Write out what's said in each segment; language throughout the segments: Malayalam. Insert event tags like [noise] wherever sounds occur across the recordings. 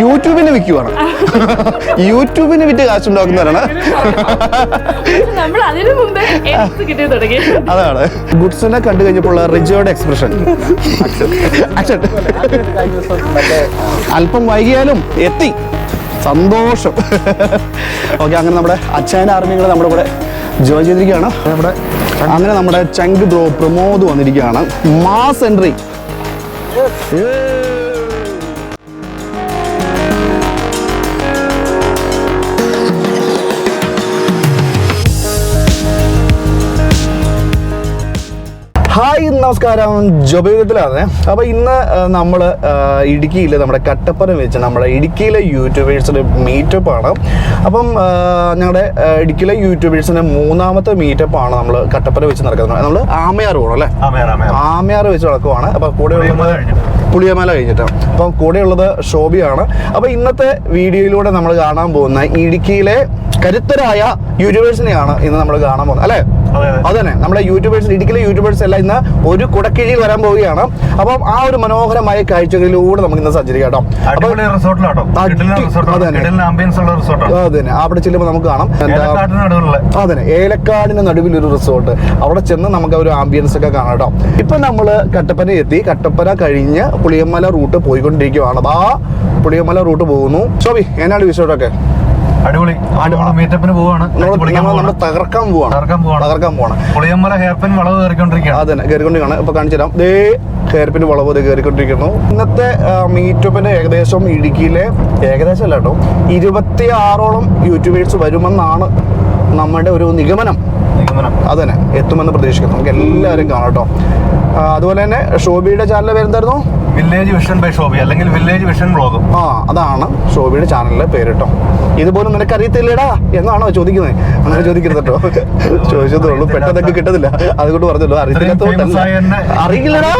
യൂട്യൂബിന് വിൽക്കുവാണ്. യൂട്യൂബിന് വിറ്റ് കാശുണ്ടാക്കുന്നവരാണ്. നമ്മൾ അതിനു മുമ്പേ എനിക്ക് കിട്ടി തുടങ്ങി. അതാണ്. ഗുഡ്സിനെ കണ്ടു കഴിഞ്ഞപ്പോൾ റിജോയുടെ എക്സ്പ്രഷൻ അച്ഛൻ. അല്പം വൈകിയാലും എത്തി. സന്തോഷം. ഓക്കെ അങ്ങനെ നമ്മുടെ അച്ഛന്റെ ആർമികൾ നമ്മുടെ കൂടെ ജോയിൻ ചെയ്തിരിക്കുകയാണ്. നമ്മുടെ അങ്ങനെ നമ്മുടെ ചങ്ക് ബ്രോ പ്രമോദ് വന്നിരിക്കുകയാണ്. മാസ് എൻട്രി നമസ്കാരം. ജോബിയുഗത്തിലാണ് അപ്പോൾ ഇന്ന് നമ്മൾ ഇടുക്കിയിൽ നമ്മുടെ കട്ടപ്പന വെച്ച് നമ്മുടെ ഇടുക്കിയിലെ യൂട്യൂബേഴ്സിന്റെ മീറ്റപ്പ് ആണ്. അപ്പം ഞങ്ങളുടെ ഇടുക്കിയിലെ യൂട്യൂബേഴ്സിന്റെ മൂന്നാമത്തെ മീറ്റപ്പ് ആണ് നമ്മൾ കട്ടപ്പന വെച്ച് നടക്കുന്നത്. നമ്മൾ ആമയാർ പോകണം അല്ലേ? ആമയാർ, വെച്ച് നടക്കുവാണ്. അപ്പോൾ കൂടെ പുളിയമല കഴിഞ്ഞിട്ടാണ് അപ്പം കൂടെയുള്ളത് ശോഭിയാണ് അപ്പോൾ ഇന്നത്തെ വീഡിയോയിലൂടെ നമ്മൾ കാണാൻ പോകുന്ന ഇടുക്കിയിലെ കരുത്തരായ യൂട്യൂബേഴ്സിനെയാണ് ഇന്ന് നമ്മൾ കാണാൻ പോകുന്നത്. അല്ലേ? അതെ, അതെ. നമ്മുടെ യൂട്യൂബേഴ്സ് ഇടുക്കിയിലെ യൂട്യൂബേഴ്സ് എല്ലാം ഇന്ന് ഒരു കുടക്കീഴിൽ വരാൻ പോവുകയാണ്. അപ്പം ആ ഒരു മനോഹരമായ കാഴ്ചകളിലൂടെ നമുക്ക് ഇന്ന് സഞ്ചരിക്കാം അതന്നെ. അവിടെ ചെല്ലുമ്പോൾ നമുക്ക് കാണാം. അതന്നെ. ഏലക്കാടിന് നടുവിൽ ഒരു റിസോർട്ട്. അവിടെ ചെന്ന് നമുക്ക് ഒരു ആംബിയൻസ് ഒക്കെ കാണാം കേട്ടോ. ഇപ്പൊ നമ്മൾ കട്ടപ്പന എത്തി. കട്ടപ്പന കഴിഞ്ഞ് പുളിയമ്മല റൂട്ട് പോയിക്കൊണ്ടിരിക്കുവാണ്. അതാ പുളിയമ്മല റൂട്ട് പോകുന്നു. ശോഭി എന്നാണ് വിഷയമൊക്കെ അടിപൊളി. നമ്മൾ മീറ്റപ്പിന് പോവാണ്. നമ്മൾ തകർക്കാൻ പോവാണ്. തകർക്കാൻ പോവാണ്. തകർക്കാൻ പോവാണ്. പുളിയമ്മല ഹെയർപിൻ വളവ് കയറിക്കൊണ്ടിരിക്കുകയാണ്. അതെ കയറിക്കൊണ്ടിരിക്കുകയാണ്. ഇപ്പൊ കാണിച്ചു തരാം. ദേ ഹെയർപിൻ വളവ് ദേ കയറിക്കൊണ്ടിരിക്കുന്നു. ഇന്നത്തെ മീറ്റപ്പിന് ഏകദേശം ഇടുക്കിയിലെ ഏകദേശം അല്ല കേട്ടോ ഇരുപത്തി ആറോളം യൂട്യൂബേഴ്സ് വരുമെന്നാണ് നമ്മുടെ ഒരു നിഗമനം. നിഗമനം. അതന്നെ. എത്തുമെന്ന് പ്രതീക്ഷിക്കുന്നു. നമുക്ക് എല്ലാവരും കാണാം കേട്ടോ. അതുപോലെ തന്നെ ഷോബിയുടെ ചാനൽ പേരെന്തായിരുന്നു വില്ലേജ് വിഷൻ ബൈ ഷോബി അല്ലെങ്കിൽ വില്ലേജ് വിഷൻ ബ്ലോഗ് ആ അതാണ് ഷോബിയുടെ ചാനലിലെ പേര് കേട്ടോ ഇതുപോലും നിനക്ക് അറിയത്തില്ലടാ എന്നാണോ ചോദിക്കുന്നത്? അങ്ങനെ ചോദിക്കരുത് കേട്ടോ ചോദിച്ചതേ ഉള്ളൂ. പെട്ടെന്നൊക്കെ കിട്ടത്തില്ല. അതുകൊണ്ട് പറഞ്ഞല്ലോ അറിയത്തില്ലാത്തോണ്ടല്ല അറിയില്ലടാ.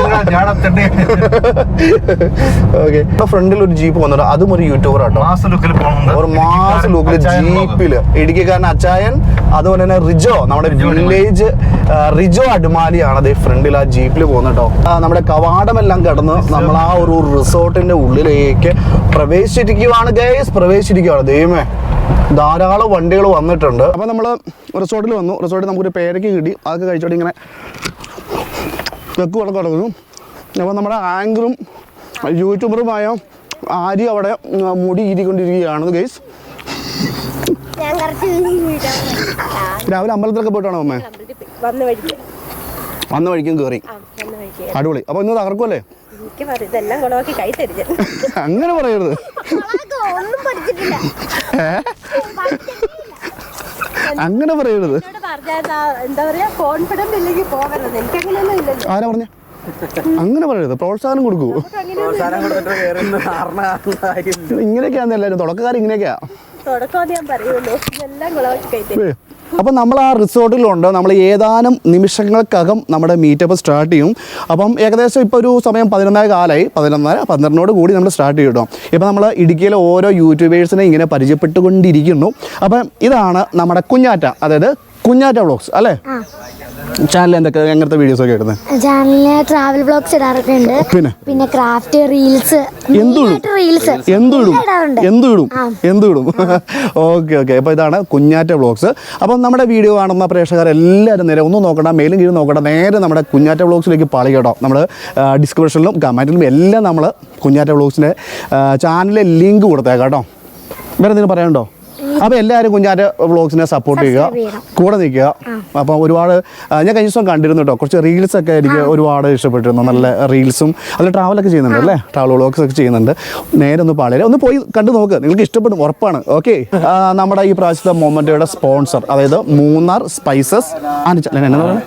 ഓക്കെ ഇപ്പൊ ഫ്രണ്ടിൽ ഒരു ജീപ്പ് വന്നിട്ട് അതും ഒരു യൂട്യൂബർ കേട്ടോ മാസ ലുക്കിൽ പോകുന്നുണ്ട്. ഒരു മാസ ലുക്കിൽ ജീപ്പിൽ. ഇടുക്കിക്കാരൻ അച്ചായൻ അതുപോലെ തന്നെ റിജോ നമ്മുടെ വില്ലേജ് റിജോ അടിമാലിയാണ് അതേ ഫ്രണ്ടിൽ ആ ജീപ്പിൽ പോകുന്നട്ടോ നമ്മുടെ കവാടമെല്ലാം കടന്ന് നമ്മൾ ആ ഒരു റിസോർട്ടിന്റെ ഉള്ളിലേക്ക് പ്രവേശിച്ചിരിക്കുവാണ് ഗൈസ് പ്രവേശിച്ചിരിക്കുവാണ്. ദൈവമേ ധാരാളം വണ്ടികൾ വന്നിട്ടുണ്ട്. അപ്പൊ നമ്മൾ റിസോർട്ടിൽ വന്നു. റിസോർട്ടിൽ നമുക്കൊരു പേരയ്ക്ക് കിട്ടി. അതൊക്കെ കഴിച്ചോട്ട് ഇങ്ങനെ തെക്ക് വടക്ക് കിടക്കുന്നു അപ്പോൾ നമ്മുടെ ആങ്കറും യൂട്യൂബറുമായ ആര്യ അവിടെ മുടി ഈരിക്കൊണ്ടിരിക്കുകയാണ് ഗൈസ് രാവിലെ അമ്പലത്തിലൊക്കെ പോയിട്ടാണോ അമ്മേ വന്ന് വഴിക്ക്. വന്ന വഴിക്കും കേറി. ആ വന്ന വഴിക്ക്. അടിപൊളി. അപ്പോൾ ഇന്ന് തകർക്കുമല്ലേ എനിക്ക് ഇതെല്ലാം കുളമാക്കി കൈ തരിഞ്ഞു അങ്ങനെ പറയരുത്. ഒന്നും പഠിച്ചിട്ടില്ല. അങ്ങനെ പറയരുത്. എന്താ പറയാ കോൺഫിഡന്റ് ഇല്ലെങ്കിൽ പോകരുത്. എനിക്ക് അങ്ങനെയൊന്നും ഇല്ലല്ലോ. ആരാ പറഞ്ഞ? അങ്ങനെ പറയരുത്. പ്രോത്സാഹനം കൊടുക്കൂ. ഇങ്ങനെയൊക്കെയാന്ന് എല്ലാവരും തുടക്കക്കാർ ഇങ്ങനെയൊക്കെയാ? തുടക്കം ഞാൻ പറയുള്ളൂ. ഇതെല്ലാം കുളമാക്കി കൈ തരും. അപ്പം നമ്മൾ ആ റിസോർട്ടിലുണ്ട്. നമ്മൾ ഏതാനും നിമിഷങ്ങൾക്കകം നമ്മുടെ മീറ്റപ്പ് സ്റ്റാർട്ട് ചെയ്യും. അപ്പം ഏകദേശം ഇപ്പോൾ ഒരു സമയം പതിനൊന്നര കാലമായി പതിനൊന്നര പന്ത്രണ്ടിനോട് കൂടി നമ്മൾ സ്റ്റാർട്ട് ചെയ്യും കേട്ടോ ഇപ്പം നമ്മൾ ഇടുക്കിയിലെ ഓരോ യൂട്യൂബേഴ്സിനെ ഇങ്ങനെ പരിചയപ്പെട്ടുകൊണ്ടിരിക്കുന്നു. അപ്പം ഇതാണ് നമ്മുടെ കുഞ്ഞാറ്റ. അതായത് കുഞ്ഞാറ്റ വ്ളോഗ്സ് അല്ലേ? ചാനൽ എന്തൊക്കെ? എങ്ങനത്തെ വീഡിയോസ് ഒക്കെ ഇടുന്നത് ചാനലിൽ ട്രാവൽ ബ്ലോഗ്സ് ഇടാറൊക്കെ ഉണ്ട്. പിന്നെ? പിന്നെ craft reels reels okay okay അപ്പോൾ ഇതാണ് കുഞ്ഞാറ്റ ബ്ലോഗ്സ് അപ്പം നമ്മുടെ വീഡിയോ കാണുന്ന പ്രേക്ഷകർ എല്ലാവരും നേരെ ഒന്നും നോക്കണ്ട മേലും കീഴും നോക്കണ്ട. നേരെ നമ്മുടെ കുഞ്ഞാറ്റ ബ്ലോഗ്സിലേക്ക് പാളി കേട്ടോ. നമ്മൾ ഡിസ്ക്രിപ്ഷനിലും കമന്റിലും എല്ലാം നമ്മൾ കുഞ്ഞാറ്റ ബ്ലോഗ്സിന്റെ ചാനലിലെ ലിങ്ക് കൊടുത്തേക്കാം കേട്ടോ. വേറെ എന്തെങ്കിലും പറയാനുണ്ടോ? അപ്പോൾ എല്ലാവരും കുഞ്ഞാറ്റ വ്ളോഗ്സിനെ സപ്പോർട്ട് ചെയ്യുക. കൂടെ നിൽക്കുക. അപ്പം ഒരുപാട് ഞാൻ കഴിഞ്ഞ ദിവസം കണ്ടിരുന്നു കേട്ടോ കുറച്ച് റീൽസ് ഒക്കെ എനിക്ക് ഒരുപാട് ഇഷ്ടപ്പെട്ടിരുന്നു. നല്ല റീൽസും അതിൽ ട്രാവലൊക്കെ ചെയ്യുന്നുണ്ട് അല്ലേ? ട്രാവൽ വ്ളോഗ്സ് ഒക്കെ ചെയ്യുന്നുണ്ട്. നേരെ ഒന്ന് പാളിയില്ല ഒന്ന് പോയി കണ്ടു നോക്ക്. നിങ്ങൾക്ക് ഇഷ്ടപ്പെടും ഉറപ്പാണ്. ഓക്കെ നമ്മുടെ ഈ പ്രാവശ്യത്തെ മൊമെന്റോയുടെ സ്പോൺസർ അതായത് Munnar spices Anachal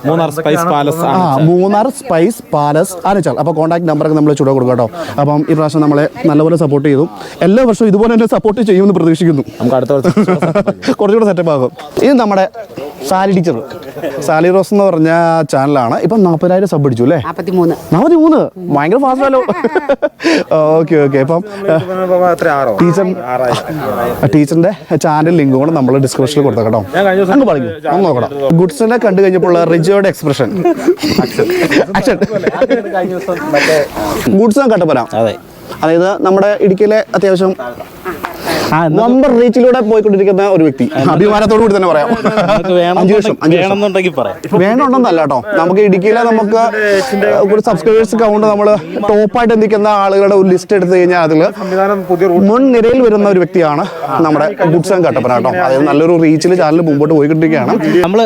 Munnar spice palace ആ മൂന്നാർ സ്പൈസ് പാലസ് ആനച്ചാൽ അപ്പോൾ കോൺടാക്ട് നമ്പറൊക്കെ നമ്മൾ ചൂടെ കൊടുക്കാം കേട്ടോ അപ്പം ഈ പ്രാവശ്യം നമ്മളെ നല്ലപോലെ സപ്പോർട്ട് ചെയ്തു. എല്ലാ വർഷവും ഇതുപോലെ തന്നെ സപ്പോർട്ട് ചെയ്യുമെന്ന് പ്രതീക്ഷിക്കുന്നു. നമുക്ക് അടുത്ത [laughs] കുറച്ചുകൂടെ സെറ്റപ്പ് ആകും ഇത് നമ്മുടെ സാലി ടീച്ചർ. സാലി റോസ് എന്ന് പറഞ്ഞ ചാനലാണ്. ഇപ്പം നാൽപ്പതിനായിരം സബ് അടിച്ചു അല്ലേ? നാൽപ്പത്തി മൂന്ന് ഭയങ്കര ഫാസ്റ്റ് ആലോ ഓക്കെ ഓക്കെ ഇപ്പം ടീച്ചർ ടീച്ചറിന്റെ ചാനൽ ലിങ്ക് കൂടെ നമ്മൾ ഡിസ്ക്രിപ്ഷനിൽ കൊടുത്താൽ കേട്ടോ. അങ്ങ് പറഞ്ഞു ഒന്ന് നോക്കണം. ഗുഡ്സിനെ കണ്ടു കഴിഞ്ഞപ്പോൾ റിജോയുടെ എക്സ്പ്രഷൻ അച്ഛൻ. ഗുഡ്സ് കട്ടപ്പന അതെ. അതായത് നമ്മുടെ ഇടുക്കിയിലെ അത്യാവശ്യം നമ്പർ റീച്ചിലൂടെ പോയിക്കൊണ്ടിരിക്കുന്ന ഒരു വ്യക്തി. അഭിമാനത്തോടു കൂടി തന്നെ പറയാം. അഞ്ച് ലക്ഷം വേണമെന്നുണ്ടെങ്കിൽ പറയാം. വേണമെന്നല്ല കേട്ടോ. നമുക്ക് ഇടുക്കിയിലെ നമുക്ക് ഒരു സബ്സ്ക്രൈബേഴ്സ് കൗണ്ട് നമ്മൾ ടോപ്പായിട്ട് നിൽക്കുന്ന ആളുകളുടെ ഒരു ലിസ്റ്റ് എടുത്തു കഴിഞ്ഞാൽ അതിൽ മുൻനിരയിൽ വരുന്ന ഒരു വ്യക്തിയാണ് നമ്മുടെ ഗുഡ്സൺ കട്ടപ്പന കേട്ടോ. അതായത് നല്ലൊരു റീച്ചിൽ ചാനൽ മുമ്പോട്ട് പോയിക്കൊണ്ടിരിക്കുകയാണ്. നമ്മൾ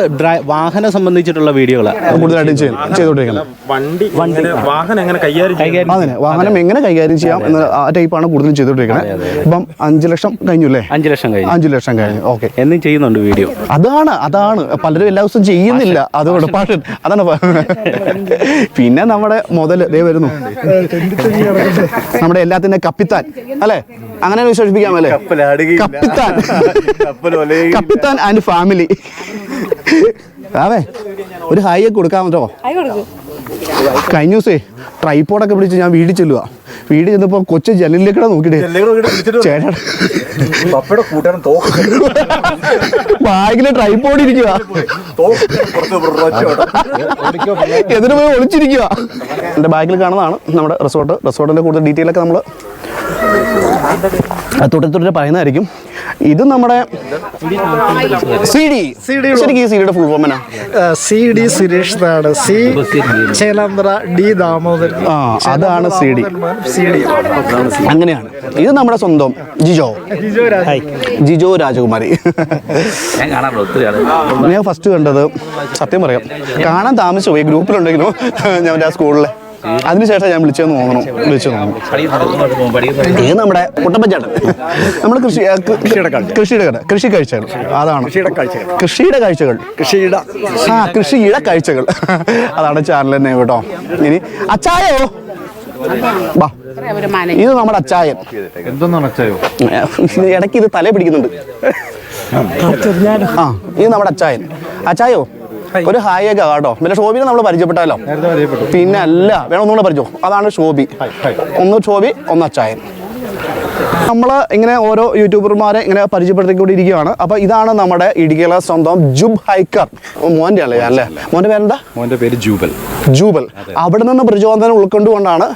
വാഹനം സംബന്ധിച്ചിട്ടുള്ള വീഡിയോകൾ കൂടുതലായിട്ടും ചെയ്ത് ചെയ്തുകൊണ്ടിരിക്കുന്നത്. വണ്ടി വണ്ടി. വാഹനം എങ്ങനെ കൈകാര്യം വാഹനം എങ്ങനെ കൈകാര്യം ചെയ്യാം എന്ന ആ ടൈപ്പാണ് കൂടുതലും ചെയ്തുകൊണ്ടിരിക്കുന്നത്. ഇപ്പം അഞ്ച് ലക്ഷം കഴിഞ്ഞു അല്ലേ അഞ്ചു ലക്ഷം കഴിഞ്ഞു. അഞ്ചു ലക്ഷം കഴിഞ്ഞു. ഓക്കെ. എന്നും ചെയ്യുന്നുണ്ട് വീഡിയോ. അതാണ് അതാണ്. പലരും എല്ലാ ദിവസവും ചെയ്യുന്നില്ല. അതുകൊണ്ട് പാഷൻ. അതാണ് പിന്നെ നമ്മുടെ മുതൽ ദേ വരുന്നു. നമ്മുടെ എല്ലാത്തിന്റെ കപ്പിത്താൻ അല്ലെ? അങ്ങനെ വിശേഷിപ്പിക്കാം അല്ലേ കപ്പിത്താൻ. കപ്പിത്താൻ ആൻഡ് ഫാമിലി. ആവേ ഒരു ഹൈ ഒക്കെ കൊടുക്കാൻ പറ്റോ? കഴിഞ്ഞ ദിവസേ ട്രൈപ്പോഡൊക്കെ പിടിച്ച് ഞാൻ വീട്ടിൽ ചെല്ലുക വീട് ചെന്നപ്പോ കൊച്ചു ജനലിലേക്കൂടെ നോക്കിട്ട് ചേട്ടാ ബാഗിൽ ട്രൈപ്പോഡ് ഇരിക്കുക എന്നിട്ട് പോയി ഒളിച്ചിരിക്കുക എന്റെ ബാഗിൽ കാണുന്നതാണ് നമ്മുടെ റിസോർട്ട്. റിസോർട്ടിന്റെ കൂടുതൽ ഡീറ്റെയിൽ ഒക്കെ നമ്മൾ തൊട്ട് തൊട്ട് പറയുന്നതായിരിക്കും. ഇത് നമ്മുടെ സി ഡി ശരിക്കും ഈ സിഡിയുടെ ഫുൾ ഫോമനാ സി ഡി സുരേഷ് നാട് സി ചേലാമ്പ്ര ഡി ദാമോദരൻ. ആ അതാണ് സി ഡി സി ഡി അങ്ങനെയാണ്. ഇത് നമ്മുടെ സ്വന്തം ജിജോ. ജിജോ രാജകുമാരി. ഞാൻ ഫസ്റ്റ് കണ്ടത് സത്യം പറയാം കാണാൻ താമസിച്ചു പോയി. ഗ്രൂപ്പിലുണ്ടെങ്കിലും ഞാൻ ആ സ്കൂളിലെ അതിനുശേഷം ഞാൻ വിളിച്ചെന്ന് തോന്നണം. വിളിച്ചു തോന്നണം. ഇത് നമ്മുടെ കുട്ടപ്പഞ്ചാട്ടൻ നമ്മൾ കൃഷി കൃഷിയുടെ കട കൃഷി കാഴ്ചകൾ. അതാണ്. കൃഷിയുടെ കാഴ്ചകൾ. കൃഷിയുടെ ആ കൃഷിയുടെ കാഴ്ചകൾ. അതാണ് ചാനൽ തന്നെ കേട്ടോ. ഇനി അച്ചായോ? ഇത് നമ്മുടെ അച്ചായൻ. ഇടയ്ക്ക് ഇത് തല പിടിക്കുന്നുണ്ട്. ആ ഇത് നമ്മുടെ അച്ചായൻ. അച്ചായോ? ഒരു ഹായ് ഒക്കെ കേട്ടോ. പിന്നെ ഷോബിനെ നമ്മൾ പരിചയപ്പെട്ടാലോ? പിന്നെ അല്ല വേണം ഒന്നുകൂടെ പരിചയം. അതാണ് ഷോബി ഒന്ന് ഷോബി ഒന്ന് അച്ചായൻ. നമ്മൾ ഇങ്ങനെ ഓരോ യൂട്യൂബർമാരെ ഇങ്ങനെ പരിചയപ്പെടുത്തിക്കൊണ്ടിരിക്കുകയാണ്. അപ്പൊ ഇതാണ് നമ്മുടെ ഇടുക്കിയിലെ സ്വന്തം ജുബ് ഹൈക്കർ. മോന്റെ അല്ലേ അല്ലേ മോന്റെ പേരെന്താ? മോന്റെ പേര് ജൂബൽ. ജൂബൽ. അവിടെ നിന്ന് പ്രചോദനം ഉൾക്കൊണ്ടുകൊണ്ടാണ്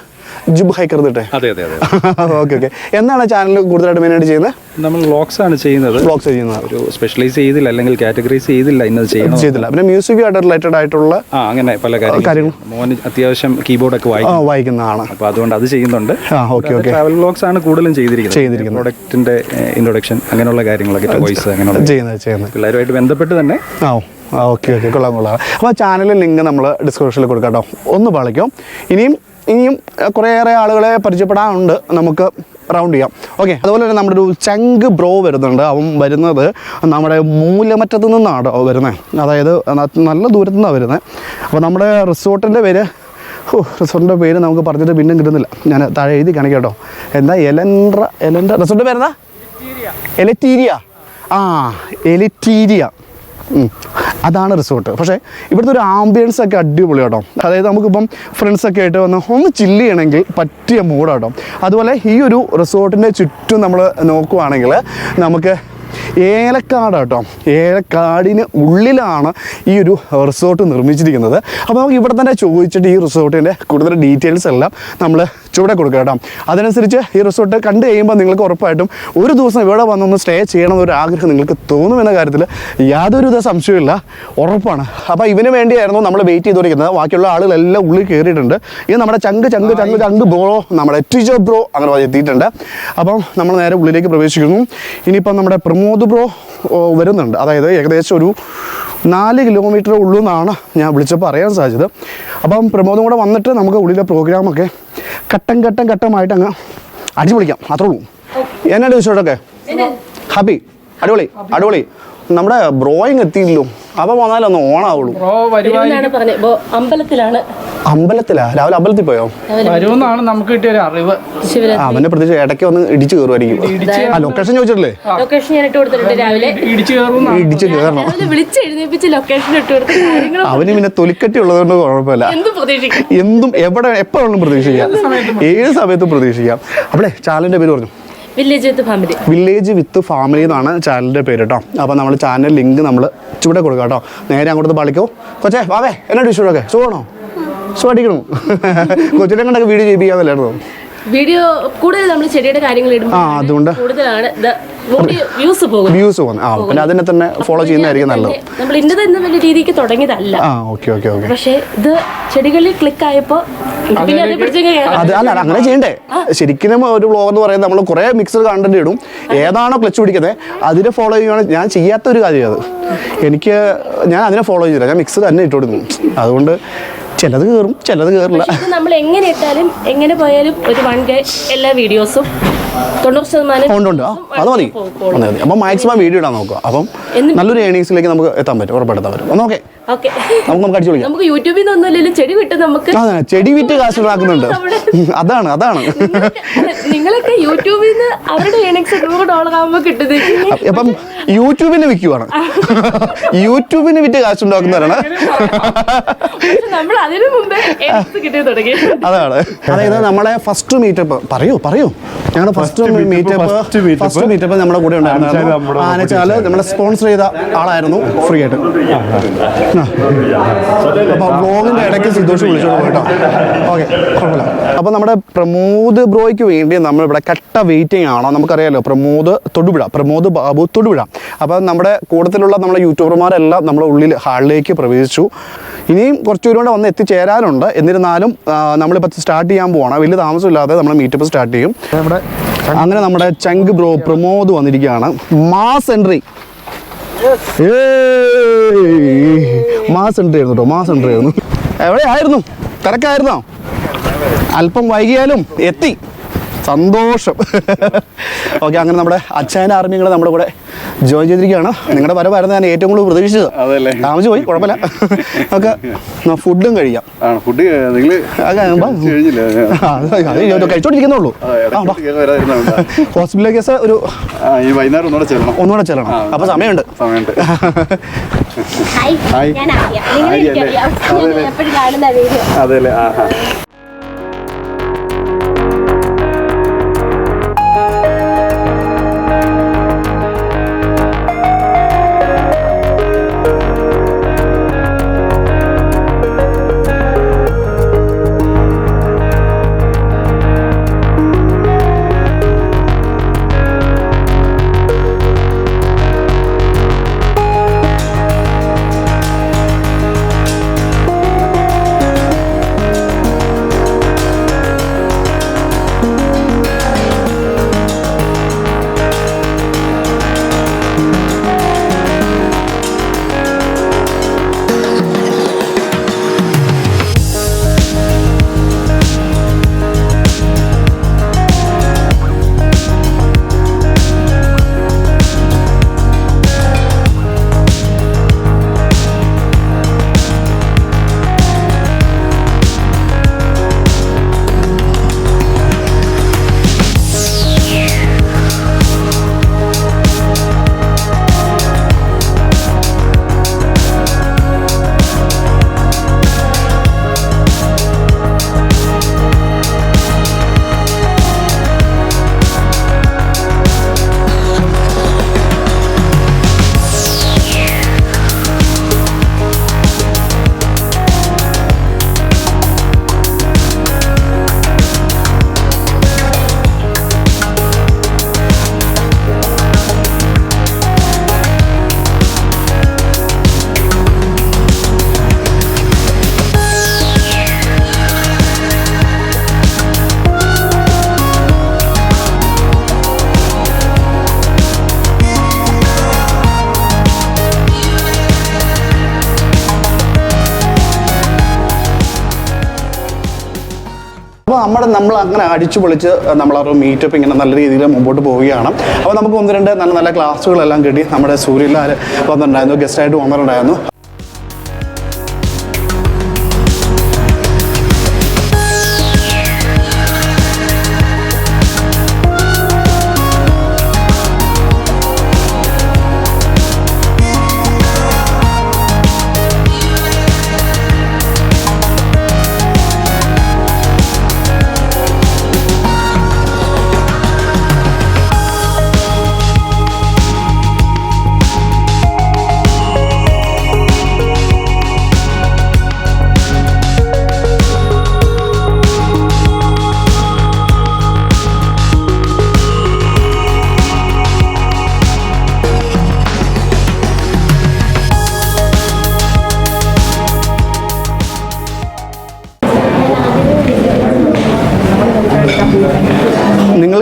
ജുബ് ഹൈക്കർ എന്നിട്ട്? അതെ അതെ അതെ. [laughs] Okay okay. എന്നാണ് ചാനൽ കൂടുതലായിട്ട് മെയിനായിട്ട് ചെയ്യുന്നത്? നമ്മൾ വ്ളോഗ്സ് ആണ് ചെയ്യുന്നത്. വ്ളോഗ്സ് ചെയ്യുന്നത്. ഒരു സ്പെഷ്യലൈസ് ചെയ്തില്ല അല്ലെങ്കിൽ കാറ്റഗറൈസ് ചെയ്തില്ല ഇന്നത് ചെയ്യണം? ചെയ്തില്ല. പിന്നെ മ്യൂസിക് ആയിട്ട് റിലേറ്റഡ് ആയിട്ടുള്ള ആ അങ്ങനെ പല കാര്യങ്ങൾ. കാര്യങ്ങളും മോന് അത്യാവശ്യം കീബോർഡ് ഒക്കെ ആ, വായിക്കും. വായിക്കുന്നതാണ്. അപ്പൊ അതുകൊണ്ട് അത് ചെയ്യുന്നുണ്ട്. ആ ഓക്കെ ഓക്കെ. ട്രാവൽ വ്ളോഗ്സ് ആണ് കൂടുതലും ചെയ്തിരിക്കുന്നത്. ചെയ്തിരിക്കുന്നത്. പ്രൊഡക്റ്റിന്റെ ഇൻട്രൊഡക്ഷൻ അങ്ങനെയുള്ള കാര്യങ്ങളൊക്കെ വോയിസ് അങ്ങനെയുള്ള ചെയ്യുന്നത് ചെയ്യുന്നത്. പിള്ളേരുമായിട്ട് ബന്ധപ്പെട്ട് തന്നെ. ആ ആ ഓക്കെ ഓക്കെ. കൊള്ളാം കൊള്ളാം. അപ്പോൾ ചാനലിൽ ലിങ്ക് നമ്മൾ ഡിസ്ക്രിപ്ഷനിൽ കൊടുക്കാം കേട്ടോ. ഒന്ന് പാളിക്കും. ഇനിയും ഇനിയും കുറേയേറെ ആളുകളെ പരിചയപ്പെടാനുണ്ട്. നമുക്ക് റൗണ്ട് ചെയ്യാം. ഓക്കെ അതുപോലെ തന്നെ നമ്മുടെ ഒരു ചങ്ക് ബ്രോ വരുന്നുണ്ട്. അവൻ വരുന്നത് നമ്മുടെ മൂലമറ്റത്തു നിന്നാണ് വരുന്നത് അതായത് നല്ല ദൂരത്തു നിന്നാണ് വരുന്നത് അപ്പോൾ നമ്മുടെ റിസോർട്ടിന്റെ പേര് ഓ റിസോർട്ടിന്റെ പേര് നമുക്ക് പറഞ്ഞിട്ട് പിന്നെ കിട്ടുന്നില്ല. ഞാൻ താഴെ എഴുതി കാണിക്കാം കേട്ടോ. എന്താ എലൻഡ്ര എലൻഡ്ര റിസോർട്ടിന്റെ പേരെന്താ? എലറ്റീരിയ. ആ എലിറ്റീരിയ. അതാണ് റിസോർട്ട് പക്ഷേ ഇവിടുത്തെ ഒരു ആംബിയൻസ് ഒക്കെ അടിപൊളി കേട്ടോ. അതായത് നമുക്കിപ്പം ഫ്രണ്ട്സൊക്കെ ആയിട്ട് വന്ന് ഒന്ന് ചില്ല് ചെയ്യണമെങ്കിൽ പറ്റിയ മൂടാട്ടോ അതുപോലെ ഈ ഒരു റിസോർട്ടിന്റെ ചുറ്റും നമ്മൾ നോക്കുവാണെങ്കിൽ നമുക്ക് ഏലക്കാട് കേട്ടോ ഏലക്കാടിന് ഉള്ളിലാണ് ഈ ഒരു റിസോർട്ട് നിർമ്മിച്ചിരിക്കുന്നത്. അപ്പോൾ നമുക്ക് ഇവിടെ തന്നെ ചോദിച്ചിട്ട് ഈ റിസോർട്ടിന്റെ കൂടുതൽ ഡീറ്റെയിൽസ് എല്ലാം നമ്മൾ ചുവടെ കൊടുക്കുക കേട്ടോ. അതനുസരിച്ച് ഈ റിസോർട്ട് കണ്ടു കഴിയുമ്പോൾ നിങ്ങൾക്ക് ഉറപ്പായിട്ടും ഒരു ദിവസം ഇവിടെ വന്നൊന്ന് സ്റ്റേ ചെയ്യണമെന്നൊരു ആഗ്രഹം നിങ്ങൾക്ക് തോന്നുമെന്ന കാര്യത്തിൽ യാതൊരുവിധ സംശയമില്ല ഉറപ്പാണ്. അപ്പോൾ ഇവന് വേണ്ടിയായിരുന്നു നമ്മൾ വെയിറ്റ് ചെയ്തുകൊണ്ടിരിക്കുന്നത് ബാക്കിയുള്ള ആളുകളെല്ലാം ഉള്ളിൽ കയറിയിട്ടുണ്ട് ഇത് നമ്മുടെ ചങ്ക് ചങ്ക് ചങ്ക് ചങ്ക് ബ്രോ നമ്മുടെ ടീച്ചർ ബ്രോ അങ്ങനെ എത്തിയിട്ടുണ്ട്. അപ്പം നമ്മൾ നേരെ ഉള്ളിലേക്ക് പ്രവേശിക്കുന്നു. ഇനിയിപ്പം നമ്മുടെ പ്രമോദ് ബ്രോ വരുന്നുണ്ട്. അതായത് ഏകദേശം ഒരു നാല് കിലോമീറ്റർ ഉള്ളൂ എന്നാണ് ഞാൻ വിളിച്ചപ്പോൾ അറിയാൻ സാധിച്ചത്. അപ്പം പ്രമോദം കൂടെ വന്നിട്ട് നമുക്ക് ഉള്ളിലെ പ്രോഗ്രാമൊക്കെ ഘട്ടം ഘട്ടം ഘട്ടമായിട്ട് അങ്ങ് അടിപൊളിക്കാം. അത്രേ ഉള്ളൂ. എന്നാണ് ചോദിച്ചോട്ടൊക്കെ ഹാപ്പി? അടിപൊളി. അടിപൊളി. നമ്മുടെ ബ്രോയിങ് എത്തിയില്ലോ അപ്പം വന്നാലൊന്ന് ഓണാവുള്ളൂ. വരുമെന്നാണ് പറഞ്ഞത് ബോ- അമ്പലത്തിലാണ്. അമ്പലത്തിലാ? രാവിലെ അമ്പലത്തിൽ പോയോ? വരുമെന്നാണ് നമുക്ക് കിട്ടിയ ഒരു അറിവ്. അവന്റെ പ്രതീക്ഷ ഇടയ്ക്ക് വന്ന് ഇടിച്ചു കയറുമായിരിക്കും. ആ ലൊക്കേഷൻ ചോദിച്ചിട്ടില്ലേ? ലൊക്കേഷൻ ഞാൻ ഇട്ട് കൊടുത്തിട്ടുണ്ട് രാവിലെ. ഇടിച്ചു കയറും ഇടിച്ചു കയറണം. വിളിച്ച് എഴുന്നേപ്പിച്ച് ലൊക്കേഷൻ ഇട്ട് കൊടുത്ത അവന് പിന്നെ തൊലിക്കട്ടി ഉള്ളതുകൊണ്ട് കുഴപ്പമില്ല. എന്ത് പ്രതീക്ഷിക്കും. എന്തും എവിടെ എപ്പോഴും പ്രതീക്ഷിക്കാം. ഏത് സമയത്തും പ്രതീക്ഷിക്കാം. അവിടെ ചാലന്റെ പേര് പറഞ്ഞു. Village with family village with family എന്നാണ് ചാനലിന്റെ പേര് കേട്ടോ അപ്പോൾ നമ്മൾ ചാനൽ ലിങ്ക് നമ്മൾ ചൂടെ കൊടുക്കാം കേട്ടോ നേരെ അങ്ങോട്ട് പാളിക്കോ. കൊച്ചേ വാവേ എന്നാ വിഷുവൊക്കെ സുഖമാണോ? സുഖമായിട്ടിരിക്കണു കൊച്ചിനെ കണ്ടൊക്കെ വീഡിയോ ചെയ്യിപ്പിക്കാന്നല്ലായിരുന്നു? വീഡിയോ കൂടുതൽ നമ്മൾ ചെടിയുടെ കാര്യങ്ങൾ ഇടുമ്പോൾ ആ, അതുകൊണ്ട്. കൂടുതലാണ് വ്യൂസ് പോകും വ്യൂസ് പോകുന്നത്. ആ പിന്നെ അതിനെ തന്നെ ഫോളോ ചെയ്യുന്നതായിരിക്കും നല്ലത്. നമ്മൾ ഇന്നത് എന്ന വലിയ രീതിക്ക് തുടങ്ങിയതല്ല. ആ ഓക്കെ ഓക്കെ ഓക്കെ. പക്ഷേ ഇത് ചെടികളിൽ ക്ലിക്ക് ആയപ്പോ പിന്നെ അത് അല്ല അങ്ങനെ ചെയ്യണ്ടേ? ശരിക്കും ഒരു ബ്ലോഗ് എന്ന് പറയുന്നത് നമ്മൾ കുറേ മിക്സഡ് കണ്ടന്റ് ഇടും. ഏതാണോ ക്ലച്ച് പിടിക്കുന്നത് അതിനെ ഫോളോ ചെയ്യുകയാണ് ഞാൻ ചെയ്യാത്ത ഒരു കാര്യം അത്. എനിക്ക് ഞാൻ അതിനെ ഫോളോ ചെയ്തില്ല. ഞാൻ മിക്സ് തന്നെ ഇട്ടുകൊടുക്കും അതുകൊണ്ട് ചിലത് കയറും ചിലത് കയറില്ല നമ്മൾ എങ്ങനെ ഇട്ടാലും എങ്ങനെ പോയാലും ഒരു വൺ ഡേ എല്ലാ വീഡിയോസും തൊണ്ണൂറ് ശതമാനം ഉണ്ട് ഉണ്ട്. അത് മതി. മതി മതി. അപ്പം മാക്സിമം വീഡിയോ ഇടാൻ നോക്കുക. അപ്പം നല്ലൊരു ഏണിങ്സിലേക്ക് നമുക്ക് എത്താൻ പറ്റും ഉറപ്പെടുത്താൻ പറ്റും. ഓക്കെ. നമുക്ക് നമുക്ക് അടിച്ചു നമുക്ക് യൂട്യൂബിൽ നിന്ന് ചെടി വിട്ട് നമുക്ക് അതാണ് ചെടി വിറ്റ് കാശ് ഉണ്ടാക്കുന്നുണ്ട്. അതാണ് അതാണ്. നിങ്ങളൊക്കെ യൂട്യൂബിൽ നിന്ന് അവരുടെ ഏണിങ്സ് ഡോളർ ആകുമ്പോൾ കിട്ടുന്നത് അപ്പം യൂട്യൂബിന് വിൽക്കുവാണ്. യൂട്യൂബിന് വിറ്റ് കാശ് ഉണ്ടാക്കുന്നവരാണ്. നമ്മൾ അതിനു മുമ്പേ അതാണ്. അതായത് നമ്മളെ ഫസ്റ്റ് മീറ്റപ്പ് പറയൂ പറയൂ. ഞങ്ങളുടെ ഫസ്റ്റ് മീറ്റപ്പ് ഫസ്റ്റ് മീറ്റപ്പ് നമ്മുടെ കൂടെ ഉണ്ടായിരുന്നു. ആനച്ചാൽ നമ്മളെ സ്പോൺസർ ചെയ്ത ആളായിരുന്നു. ഫ്രീ ആയിട്ട്. ആ. അപ്പൊ ബ്ലോഗിന്റെ ഇടയ്ക്ക് സന്തോഷം വിളിച്ചോളൂ കേട്ടോ. ഓക്കെ കുഴപ്പമില്ല. അപ്പൊ നമ്മുടെ പ്രമോദ് ബ്രോയ്ക്ക് വേണ്ടി നമ്മൾ ഇവിടെ കട്ട വെയിറ്റിംഗ് ആണോ. നമുക്കറിയാലോ പ്രമോദ് തൊടുപുഴ പ്രമോദ് ബാബു തൊടുപുഴ. അപ്പൊ നമ്മുടെ കൂട്ടത്തിലുള്ള നമ്മുടെ യൂട്യൂബർമാരെല്ലാം നമ്മുടെ ഉള്ളിൽ ഹാളിലേക്ക് പ്രവേശിച്ചു. ഇനിയും കുറച്ചുകൂടി കൂടെ വന്ന് എത്തിച്ചേരാനുണ്ട്. എന്നിരുന്നാലും നമ്മളിപ്പോൾ സ്റ്റാർട്ട് ചെയ്യാൻ പോവാണ്. വലിയ താമസമില്ലാതെ നമ്മൾ മീറ്റപ്പ് സ്റ്റാർട്ട് ചെയ്യും. അങ്ങനെ നമ്മുടെ ചങ്ക് ബ്രോ പ്രമോദ് വന്നിരിക്കുകയാണ്. Mass entry. മാസ് എൻട്രി ആയിരുന്നു കേട്ടോ മാസ് എൻട്രി ആയിരുന്നു. എവിടെയായിരുന്നു? തിരക്കായിരുന്നോ? അല്പം വൈകിയാലും എത്തി. സന്തോഷം. ഓക്കെ അങ്ങനെ നമ്മുടെ അച്ഛൻ ആർമികൾ നമ്മുടെ കൂടെ ജോയിൻ ചെയ്തിരിക്കുകയാണ്. നിങ്ങളുടെ വരവായിരുന്നു ഞാൻ ഏറ്റവും കൂടുതൽ പ്രതീക്ഷിച്ചത്. അതല്ലേ? താമസിച്ച് പോയി കുഴപ്പമില്ല. ഒക്കെ ഫുഡും കഴിക്കാം. ആണ്? ഫുഡ് നിങ്ങൾ അത് കഴിച്ചോണ്ടിരിക്കുന്നുള്ളൂ ഹോസ്പിറ്റലിലെ കേസ് ഒരു വൈകുന്നേരം ഒന്നുകൂടെ ചെല്ലണം. ഒന്നുകൂടെ ചെല്ലണം. ആ. അപ്പൊ സമയമുണ്ട്. സമയമുണ്ട്. ആര്യ. അല്ലേ? അപ്പോൾ നമ്മുടെ നമ്മൾ അങ്ങനെ അടിച്ചു പൊളിച്ച് നമ്മളൊരു മീറ്റപ്പ് ഇങ്ങനെ നല്ല രീതിയിൽ മുമ്പോട്ട് പോവുകയാണ്. അപ്പോൾ നമുക്ക് ഒന്ന് രണ്ട് നല്ല നല്ല ക്ലാസ്സുകളെല്ലാം കിട്ടി. നമ്മുടെ സൂര്യലാൽ വന്നിട്ടുണ്ടായിരുന്നു ഗസ്റ്റായിട്ട് വന്നിട്ടുണ്ടായിരുന്നു.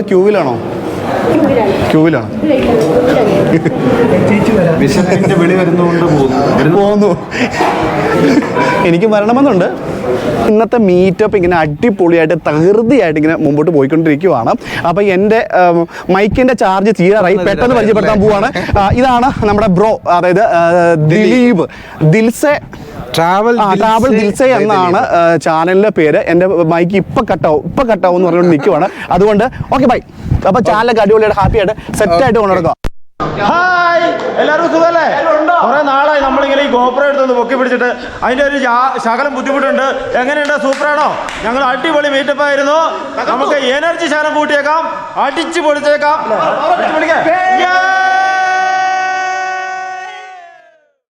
ക്യൂവിലാണോ ക്യൂവിലാണ്. പോകുന്നു. [laughs] എനിക്ക് വരണമെന്നുണ്ട്. ഇന്നത്തെ മീറ്റപ്പ് ഇങ്ങനെ അടിപൊളിയായിട്ട് തകൃതിയായിട്ട് ഇങ്ങനെ മുമ്പോട്ട് പോയിക്കൊണ്ടിരിക്കുവാണ്. അപ്പോൾ എന്റെ മൈക്കിന്റെ ചാർജ് തീരാറായി. പെട്ടെന്ന് പരിചയപ്പെടുത്താൻ പോവാണ്. ഇതാണ് നമ്മുടെ ബ്രോ അതായത് ദിലീപ്. ദിൽസെ. ട്രാവൽ ട്രാവൽ ദിൽസെ എന്നാണ് ചാനലിന്റെ പേര്. എന്റെ മൈക്ക് ഇപ്പൊ കട്ടാവും ഇപ്പൊ കട്ടാവും എന്ന് പറഞ്ഞുകൊണ്ട് നിൽക്കുവാണ് അതുകൊണ്ട് ഓക്കെ ബൈ അപ്പൊ ചാനലൊക്കെ അടിപൊളിയായിട്ട് ഹാപ്പി ആയിട്ട് സെറ്റ് ആയിട്ട് കൊണ്ടുനടക്കാം. ഹായ് എല്ലാവർക്കും സുഖമല്ലേ? കുറെ നാളായി നമ്മളിങ്ങനെ ഈ ഗോപുരം എടുത്തൊന്ന് പൊക്കി പിടിച്ചിട്ട് അതിന്റെ ഒരു ശകലം ബുദ്ധിമുട്ടുണ്ട്. എങ്ങനെയുണ്ട്? സൂപ്പറാണോ? ഞങ്ങൾ അടിപൊളി മീറ്റപ്പ് ആയിരുന്നു. നമുക്ക് എനർജി ശകലം കൂട്ടിയേക്കാം. അടിച്ചു പൊളിച്ചേക്കാം.